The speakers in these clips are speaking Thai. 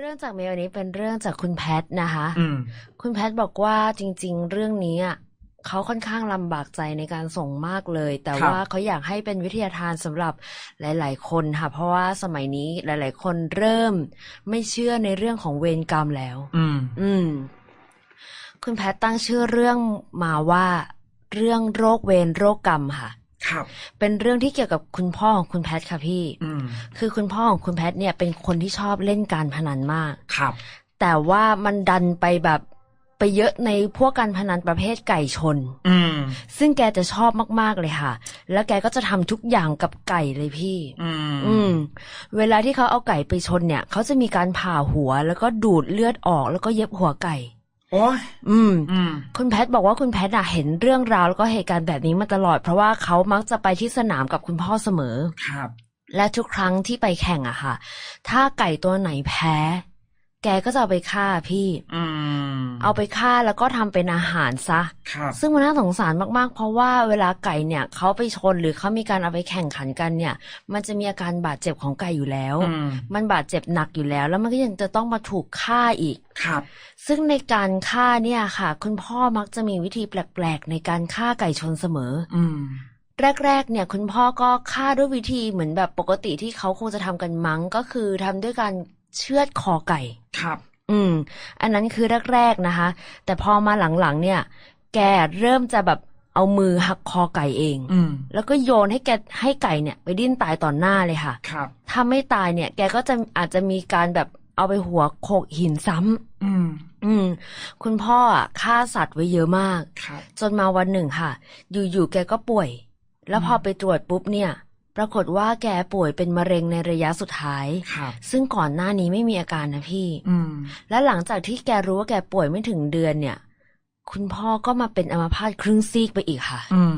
เรื่องจากเมลนี้เป็นเรื่องจากคุณแพทนะคะอืมคุณแพทบอกว่าจริง ๆ เรื่องนี้อะเขาค่อนข้างลำบากใจในการส่งมากเลย แต่ครับว่าเขาอยากให้เป็นวิทยาทานสำหรับหลาย ๆ คนค่ะ เพราะว่าสมัยนี้หลาย ๆ คนเริ่มไม่เชื่อในเรื่องของเวรกรรมแล้ว อืม อืม คุณแพทตั้งชื่อเรื่องมาว่า เรื่องโรคเวรโรคกรรมค่ะ ครับ เป็นเรื่องที่เกี่ยวกับคุณพ่อของคุณแพทค่ะพี่อืมคือคุณพ่อของคุณแพทเนี่ยเป็นคนที่ชอบเล่นการพนันมากครับ แต่ว่ามันดันไปแบบไปเยอะในพวกการพนันประเภทไก่ชน อืมซึ่งแกจะชอบมาก ๆ เลยค่ะ แล้วแกก็จะทำทุกอย่างกับไก่เลยพี่อืมอืม เวลาที่เขาเอาไก่ไปชนเนี่ย เขาจะมีการผ่าหัว แล้วก็ดูดเลือดออก แล้วก็เย็บหัวไก่ โอ้ยอืมอืม คุณแพทบอกว่าคุณแพทอะเห็นเรื่องราวแล้วก็เหตุการณ์แบบนี้มาตลอด เพราะว่าเขามักจะไปที่สนามกับคุณพ่อเสมอ ครับ และทุกครั้งที่ไปแข่งอะค่ะ ถ้าไก่ตัวไหนแพ้ แกก็จะเอาไปฆ่าพี่อืมเอาไปฆ่าแล้วก็ทำเป็นอาหารซะครับซึ่งมันน่าสงสารมากๆ เพราะว่าเวลาไก่เนี่ยเขาไปชนหรือเขามีการเอาไปแข่งขันกันเนี่ย มันจะมีอาการบาดเจ็บของไก่อยู่แล้วอืมมันบาดเจ็บหนักอยู่แล้ว แล้วมันก็ยังจะต้องมาถูกฆ่าอีกครับ ซึ่งในการฆ่าเนี่ยค่ะ คุณพ่อมักจะมีวิธีแปลกๆ ในการฆ่าไก่ชนเสมอ อืมแรกๆ เนี่ยคุณพ่อก็ฆ่าด้วยวิธีเหมือนแบบปกติที่เขาคงจะทำกันมั้งก็คือทำด้วยการ เชือดคอไก่ ครับ อืม อันนั้นคือแรกๆนะคะ แต่พอมาหลังๆเนี่ย แกเริ่มจะแบบเอามือหักคอไก่เอง อืม แล้วก็โยนให้แกให้ไก่เนี่ย ไปดิ้นตายต่อหน้าเลยค่ะ ครับ ถ้าไม่ตายเนี่ย แกก็จะอาจจะมีการแบบเอาไปหัวโขกหินซ้ำ อืม อืม คุณพ่ออะฆ่าสัตว์ไว้เยอะมาก ครับ จนมาวันหนึ่งค่ะ อยู่ๆแกก็ป่วย แล้วพอไปตรวจปุ๊บเนี่ย ปรากฏว่าแกป่วยเป็นมะเร็งในระยะสุดท้ายครับซึ่งก่อนหน้านี้ไม่มีอาการนะพี่อืมและหลังจากที่แกรู้ว่าแกป่วยไม่ถึงเดือนเนี่ย คุณพ่อก็มาเป็นอัมพาตครึ่งซีกไปอีกค่ะอืม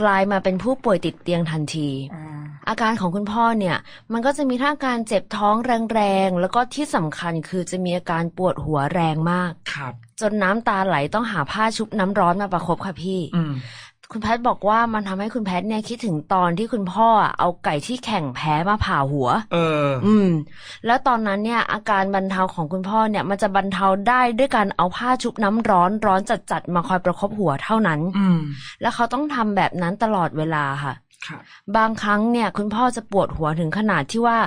กลายมาเป็นผู้ป่วยติดเตียงทันทีอ่าอาการของคุณพ่อเนี่ย มันก็จะมีทั้งอาการเจ็บท้องแรงๆ แล้วก็ที่สำคัญคือจะมีอาการปวดหัวแรงมากครับ จนน้ำตาไหลต้องหาผ้าชุบน้ำร้อนมาประคบค่ะพี่อืม คุณแพทย์บอกว่ามันทำให้คุณแพทย์เนี่ยคิดถึงตอนที่คุณพ่ออะเอาไก่ที่แข่งแพ้มาผ่าหัว เออ อืม แล้วตอนนั้นเนี่ย อาการบรรเทาของคุณพ่อเนี่ย มันจะบรรเทาได้ด้วยการเอาผ้าชุบน้ำร้อนร้อนจัดๆมาคอยประคบหัวเท่านั้น อืม แล้วเขาต้องทำแบบนั้นตลอดเวลาค่ะครับบางครั้งเนี่ย คุณพ่อจะปวดหัวถึงขนาดที่ว่า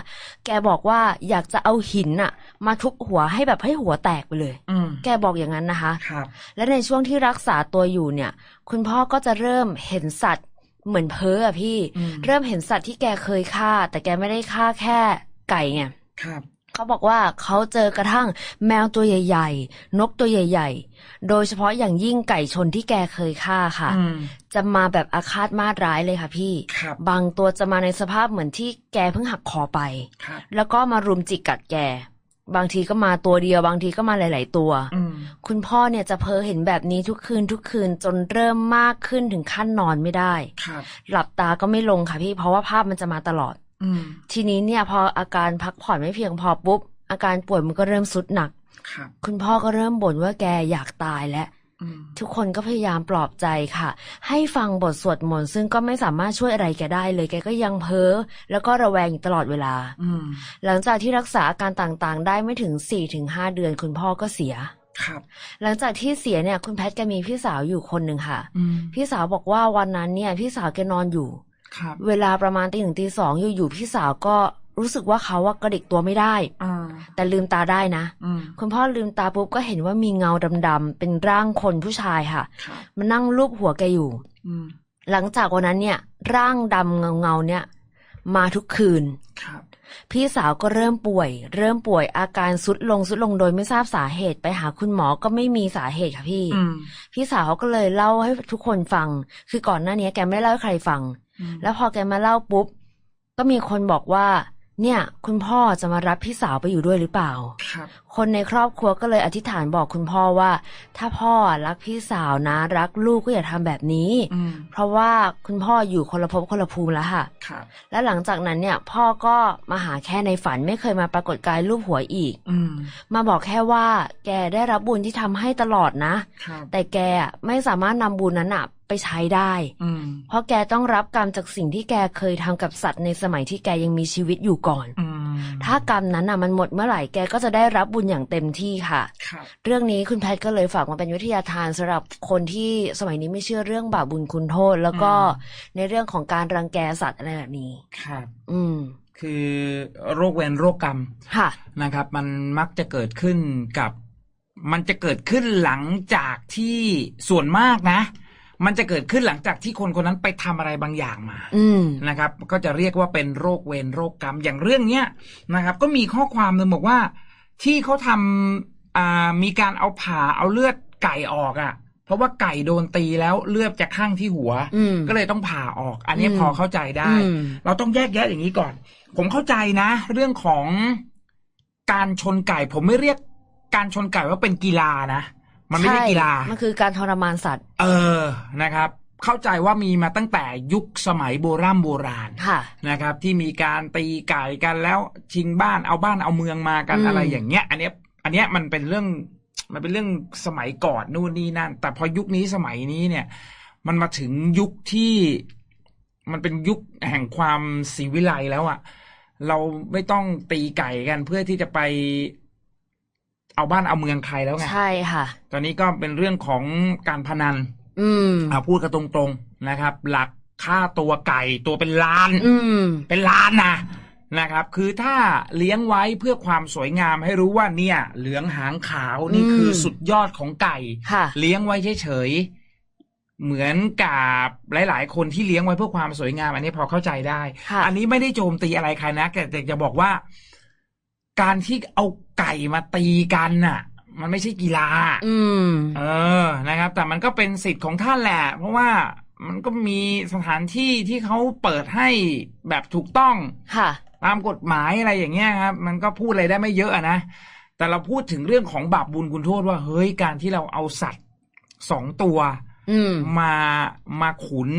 แกบอกว่าอยากจะเอาหินอะมาทุบหัวให้แบบให้หัวแตกไปเลยอืมแกบอกอย่างนั้นนะคะครับและในช่วงที่รักษาตัวอยู่เนี่ย คุณพ่อก็จะเริ่มเห็นสัตว์เหมือนเพ้ออะพี่อืมเริ่มเห็นสัตว์ที่แกเคยฆ่า แต่แกไม่ได้ฆ่าแค่ไก่ไงครับเขาบอกว่าเขาเจอกระทั่งแมวตัวใหญ่ ๆ นกตัวใหญ่ ๆ โดยเฉพาะอย่างยิ่งไก่ชนที่แกเคยฆ่าค่ะอืมจะมาแบบอาฆาตมาดร้ายเลยค่ะพี่ครับบางตัวจะมาในสภาพเหมือนที่แกเพิ่งหักคอไปครับแล้วก็มารุมจิกกัดแก บางทีก็มาตัวเดียว บางทีก็มาหลาย ๆ ตัว อืม คุณพ่อเนี่ยจะเพ้อเห็นแบบนี้ทุกคืนทุกคืนจนเริ่มมากขึ้นถึงขั้นนอนไม่ได้ครับหลับตาก็ไม่ลงค่ะพี่เพราะว่าภาพมันจะมาตลอดอืมทีนี้เนี่ยพออาการพักผ่อนไม่เพียงพอปุ๊บ อาการป่วยมันก็เริ่มสุดหนักครับคุณพ่อก็เริ่มบ่นว่าแกอยากตายแล้วอืมทุกคนก็พยายามปลอบใจค่ะ ให้ฟังบทสวดมนต์ซึ่งก็ไม่สามารถช่วยอะไรแกได้เลยแกก็ยังเพ้อแล้วก็ระแวงอยู่ตลอดเวลาอืมหลังจากที่รักษาอาการต่างๆ ได้ไม่ถึง4-5เดือนคุณพ่อก็เสีย ครับ หลังจากที่เสียเนี่ย คุณแพทย์แกมีพี่สาวอยู่คนหนึ่งค่ะอืมพี่สาวบอกว่าวันนั้นเนี่ย พี่สาวแกนอนอยู่ครับ เวลาประมาณตีหนึ่งตีสองอยู่ๆพี่สาวก็รู้สึกว่าเขาว่ากระดิกตัวไม่ได้อ่าแต่ลืมตาได้นะอืมคุณพ่อลืมตาปุ๊บก็เห็นว่ามีเงาดำๆเป็นร่างคนผู้ชายค่ะครับมันนั่งลูบหัวแกอยู่อืมหลังจากวันนั้นเนี่ย ร่างดำเงาๆเนี่ย มาทุกคืนครับ พี่สาวก็เริ่มป่วย เริ่มป่วยอาการสุดลงสุดลงโดยไม่ทราบสาเหตุไปหาคุณหมอก็ไม่มีสาเหตุค่ะพี่อืมพี่สาวเขาก็เลยเล่าให้ทุกคนฟัง คือก่อนหน้านี้แกไม่ได้เล่าให้ใครฟังอืมแล้วพอแกมาเล่าปุ๊บ ก็มีคนบอกว่า เนี่ย คุณพ่อจะมารับพี่สาวไปอยู่ด้วยหรือเปล่า ครับคนในครอบครัวก็เลยอธิษฐานบอกคุณพ่อว่า ถ้าพ่อรักพี่สาวนะ รักลูกก็อย่าทำแบบนี้อืมเพราะว่าคุณพ่ออยู่คนละภพคนละภูมิแล้วค่ะครับและหลังจากนั้นเนี่ย พ่อก็มาหาแค่ในฝันไม่เคยมาปรากฏกายรูปหัวอีกอืมมาบอกแค่ว่า แกได้รับบุญที่ทำให้ตลอดนะครับแต่แกอะไม่สามารถนำบุญนั้นอะไปใช้ได้อืมเพราะแกต้องรับกรรมจากสิ่งที่แกเคยทำกับสัตว์ในสมัยที่แกยังมีชีวิตอยู่ก่อนอืม ถ้ากรรมนั้นน่ะมันหมดเมื่อไหร่แกก็จะได้รับบุญอย่างเต็มที่ค่ะครับเรื่องนี้คุณแพทย์ก็เลยฝากมาเป็นวิทยาทานสำหรับคนที่สมัยนี้ไม่เชื่อเรื่องบาปบุญคุณโทษ แล้วก็ในเรื่องของการรังแกสัตว์อะไรแบบนี้ครับอืมคือโรคเวรโรคกรรมค่ะนะครับ มันมักจะเกิดขึ้นกับ มันจะเกิดขึ้นหลังจากที่ส่วนมากนะ มันจะเกิดขึ้นหลังจากที่คนคนนั้นไปทำอะไรบางอย่างมาอืมนะครับ ก็จะเรียกว่าเป็นโรคเวรโรคกรรมอย่างเรื่องเนี้ยนะครับ ก็มีข้อความหนึงบอกว่า ที่เขาทำอ่ามีการเอาผ่าเอาเลือดไก่ออกอะ่ะเพราะว่าไก่โดนตีแล้วเลือดจะข้างที่หัวอืมก็เลยต้องผ่าออก อันนี้อืมพอเข้าใจได้อืมเราต้องแยกแยะอย่างนี้ก่อน ผมเข้าใจนะ เรื่องของการชนไก่ ผมไม่เรียกการชนไก่ว่าเป็นกีฬานะ มันไม่ใช่กีฬา มันคือการทรมานสัตว์ เออนะครับ เข้าใจว่ามีมาตั้งแต่ยุคสมัยโบราณโบราณค่ะ นะครับ ที่มีการตีไก่กันแล้วชิงบ้านเอาบ้านเอาเมืองมากันอืม อะไรอย่างเงี้ย อันเนี้ยอันเนี้ยมันเป็นเรื่องมันเป็นเรื่องสมัยก่อนนู่นนี่นั่น แต่พอยุคนี้สมัยนี้เนี่ย มันมาถึงยุคที่มันเป็นยุคแห่งความศรีวิไลแล้วอะ่ะเราไม่ต้องตีไก่กันเพื่อที่จะไป เอาบ้านเอาเมืองใครแล้วไงใช่ค่ะ ตอนนี้ก็เป็นเรื่องของการพนัน อืมอ่าพูดกันตรงๆนะครับ หลักค่าตัวไก่ตัวเป็นล้าน อืม เป็นล้านนะนะครับ คือถ้าเลี้ยงไว้เพื่อความสวยงามให้รู้ว่าเนี่ย เหลืองหางขาวนี่อืมคือสุดยอดของไก่ ค่ะ เลี้ยงไว้เฉยๆเหมือนกับหลาย ๆ คนที่เลี้ยงไว้เพื่อความสวยงาม อันนี้พอเข้าใจได้ ค่ะ อันนี้ไม่ได้โจมตีอะไรใครนะแต่แต่จะบอกว่า การที่เอาไก่มาตีกันน่ะ มันไม่ใช่กีฬา อืม เออนะครับ แต่มันก็เป็นสิทธิ์ของท่านแหละ เพราะว่ามันก็มีสถานที่ที่เขาเปิดให้แบบถูกต้องค่ะ ตามกฎหมายอะไรอย่างเงี้ยครับ มันก็พูดอะไรได้ไม่เยอะอะนะแต่เราพูดถึงเรื่องของบาปบุญคุณโทษว่าเฮ้ยการที่เราเอาสัตว์สองตัวอืมมามาขุน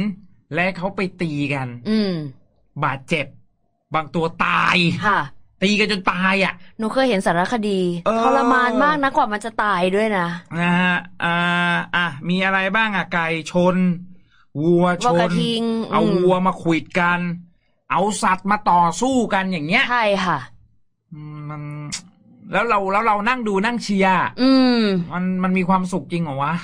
และเขาไปตีกัน อืมบาดเจ็บ บางตัวตายค่ะ ตีกันจนตายอะ หนูเคยเห็นสารคดีเออทรมานมากนะกว่ามันจะตายด้วยนะนะฮะอ่าอะมีอะไรบ้างอะไก่ชน วัวชวัวกนระทิงเอาอืมวัวมาขวิดกัน เอาสัตว์มาต่อสู้กันอย่างเงี้ยใช่ค่ะอืมมันแล้วเราแล้วเรานั่งดูนั่งเชียร์อืมมันมันมีความสุขจริงเหรอวะ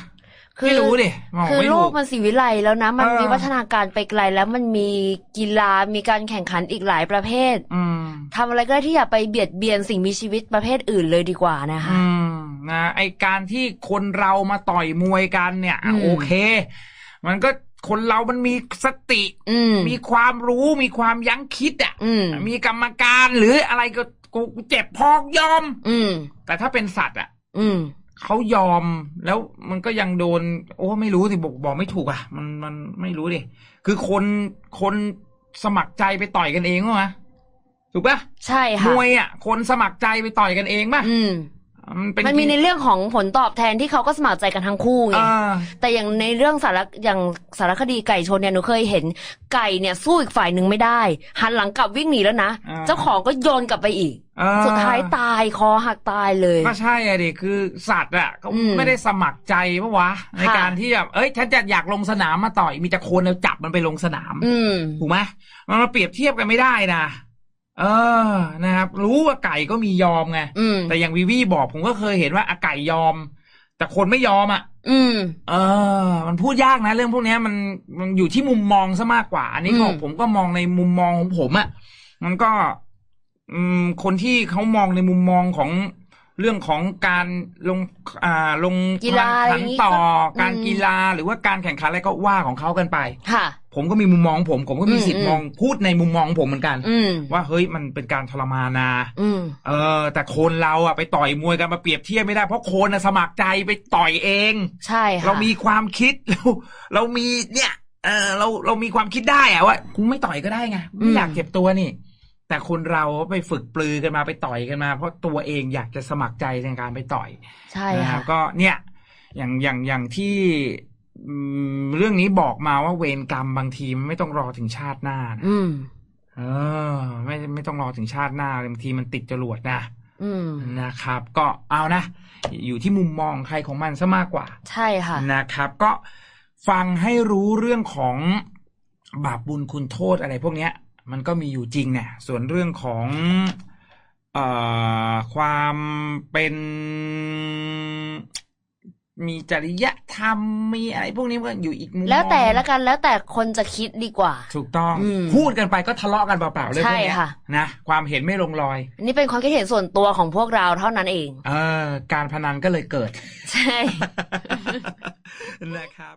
คือไม่รู้ดิบอกคือไม่โลถูกมันสีวิไลแล้วนะ มันเออมีวัฒนาการไปไกลแล้วมันมีกีฬามีการแข่งขันอีกหลายประเภทอืมทำอะไรก็ได้ที่อย่าไปเบียดเบียนสิ่งมีชีวิตประเภทอื่นเลยดีกว่านะคะอืมนะไอการที่คนเรามาต่อยมวยกันเนี่ยอะอืมโอเค มันก็คนเรามันมีสติอืมมีความรู้มีความยั้งคิดอะอืมมีกรรมการหรืออะไรก็กูกูเจ็บพอกยอม อืมแต่ถ้าเป็นสัตว์อะ อืม เขายอมแล้วมันก็ยังโดน โอ้ไม่รู้สิบอกบอกไม่ถูกอะ มันมันไม่รู้ดิคือคนคนสมัครใจไปต่อยกันเองวะถูกปะใช่มค่ะวยอะ คนสมัครใจไปต่อยกันเองปะอืม มันเป็นมันมีในเรื่องของผลตอบแทนที่เขาก็สมัครใจกันทั้งคู่ไงอ่าแต่อย่างในเรื่องสารอย่างสารคดีไก่ชนเนี่ยหนูเคยเห็นไก่เนี่ยสู้อีกฝ่ายหนึ่งไม่ได้ หันหลังกลับวิ่งหนีแล้วนะอ่าเจ้าของก็โยนกลับไปอีกอ่สุดท้ายตายคอหักตายเลยก็ใช่อะดิคือสัตว์อะเขาอืมไม่ได้สมัครใจปะวะ ในค่ะการที่แบบเอ้ยฉันจะอยากลงสนามมาต่อยมีแต่คนเอาจับมันไปลงสนามอืมถูกไหมมันมาเปรียบเทียบกันไม่ได้นะ เออนะครับ รู้ว่าไก่ก็มียอมไงอืมแต่อย่างวีวีบอกผมก็เคยเห็นว่าอาไก่ยอม แต่คนไม่ยอมอะ อืม เออ มันพูดยากนะ เรื่องพวกเนี้ยมันมันอยู่ที่มุมมองซะมากกว่า อันนี้ก็อืมผมก็มองในมุมมองของผมอะ่ะมันก็ อืม คนที่เขามองในมุมมองของ เรื่องของการลงอ่าลงกีฬาอะไรขัอนย่างงี้ต่อก็การอืมกีฬาหรือว่าการแข่งขันอะไรก็ว่าของเขากันไปค่ะ ผมก็มีมุมมองของผมผมก็มีอืมสิทธิ์อืมมองพูดในมุมมองของผมเหมือนกันอืมว่าเฮ้ยมันเป็นการทรมานนาอืมเออ แต่คนเราอะไปต่อยมวยกันมาเปรียบเทียบไม่ได้เพราะคนอะสมัครใจไปต่อยเอง ใช่ค่ะเรามีความคิดเราเรามีเนี่ยเออเราเรามีความคิดได้อะว่ากูไม่ต่อยก็ได้ไงไม่อยากเจ็บตัวนี่ แต่คนเราไปฝึกปลือกันมาไปต่อยกันมา เพราะตัวเองอยากจะสมัครใจในการไปต่อย ใช่นะคค่ะรับก็เนี่ยอย่างอย่างอย่างที่อืมเรื่องนี้บอกมาว่าเวรกรรมบางทีมันไม่ต้องรอถึงชาติหน้านะอืมเออ ไม่ไม่ต้องรอถึงชาติหน้าบางทีมันติดจรวดนะอืมนะครับ ก็เอานะ อยู่ที่มุมมองใครของมันซะมากกว่า ใช่ค่ะนะครับ ก็ฟังให้รู้เรื่องของบาปบุญคุณโทษอะไรพวกเนี้ย มันก็มีอยู่จริงเนี่ยส่วนเรื่องของเอ่อความเป็นมีจริยธรรมมีอะไรพวกนี้มันอยู่อีกมุมแล้วแต่มองละกันแล้วแต่คนจะคิดดีกว่า ถูกต้องอืมพูดกันไปก็ทะเลาะกันเปล่าๆเรื่องพวกเนี้ยใช่ค่ะนะความเห็นไม่ลงรอยอันนี้เป็นความคิดเห็นส่วนตัวของพวกเราเท่านั้นเอง เออ การพนันก็เลยเกิด ใช่นะครับ